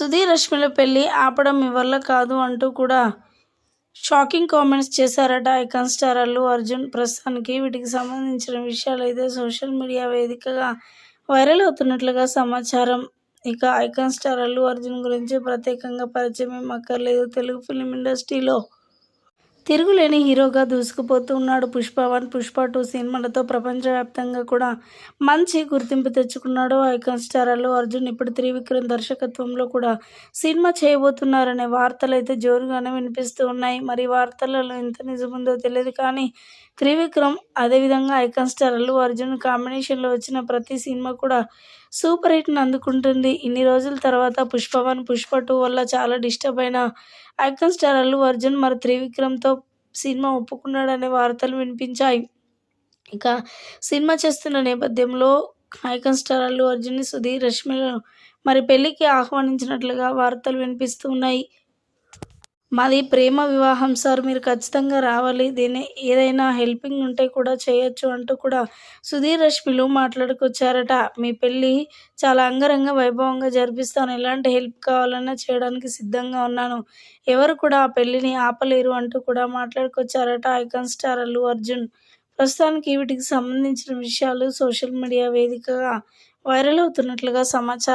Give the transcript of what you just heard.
సుధీ రష్మిల పెళ్ళి ఆపడం మీ వల్ల కాదు అంటూ కూడా షాకింగ్ కామెంట్స్ చేశారట ఐకాన్ స్టార్ అల్లు అర్జున్. ప్రస్తుతానికి వీటికి సంబంధించిన విషయాలు అయితే సోషల్ మీడియా వేదికగా వైరల్ అవుతున్నట్లుగా సమాచారం. ఇక ఐకాన్ స్టార్ అల్లు అర్జున్ గురించి ప్రత్యేకంగా పరిచయం ఏం అక్కర్లేదు. తెలుగు ఫిలిం ఇండస్ట్రీలో తిరుగులేని హీరోగా దూసుకుపోతూ ఉన్నాడు పుష్ప వన్ పుష్ప టూ సినిమాలతో ప్రపంచవ్యాప్తంగా కూడా మంచి గుర్తింపు తెచ్చుకున్నాడు. ఐకాన్ స్టార్ అల్లు అర్జున్ ఇప్పుడు త్రివిక్రమ్ దర్శకత్వంలో కూడా సినిమా చేయబోతున్నారనే వార్తలు అయితే జోరుగానే వినిపిస్తూ ఉన్నాయి. మరి వార్తలలో ఎంత నిజముందో తెలియదు కానీ త్రివిక్రమ్ అదేవిధంగా ఐకాన్ స్టార్ అల్లు అర్జున్ కాంబినేషన్లో వచ్చిన ప్రతి సినిమా కూడా సూపర్ హిట్ని అందుకుంటుంది. ఇన్ని రోజుల తర్వాత పుష్ప వన్ పుష్ప టూ వల్ల చాలా డిస్టర్బ్ అయిన ఐకాన్ స్టార్ అల్లు అర్జున్ మరి త్రివిక్రమ్తో సినిమా ఒప్పుకున్నాడనే వార్తలు వినిపించాయి. ఇక సినిమా చేస్తున్న నేపథ్యంలో ఐకాన్ స్టార్ అల్లు అర్జున్ సుధీర్ రష్మిలను మరి పెళ్ళికి ఆహ్వానించినట్లుగా వార్తలు వినిపిస్తున్నాయి. మాది ప్రేమ వివాహం సార్. మీరు ఖచ్చితంగా రావాలి. దీన్ని ఏదైనా హెల్పింగ్ ఉంటే కూడా చేయొచ్చు అంటూ కూడా సుధీర్ రష్మిలు మాట్లాడుకొచ్చారట. మీ పెళ్ళి చాలా అంగరంగ వైభవంగా జరిపిస్తాను. ఎలాంటి హెల్ప్ కావాలన్నా చేయడానికి సిద్ధంగా ఉన్నాను. ఎవరు కూడా ఆ పెళ్ళిని ఆపలేరు అంటూ కూడా మాట్లాడుకొచ్చారట ఐకాన్ స్టార్ అల్లు అర్జున్. ప్రస్తుతానికి వీటికి సంబంధించిన విషయాలు సోషల్ మీడియా వేదికగా వైరల్ అవుతున్నట్లుగా సమాచారం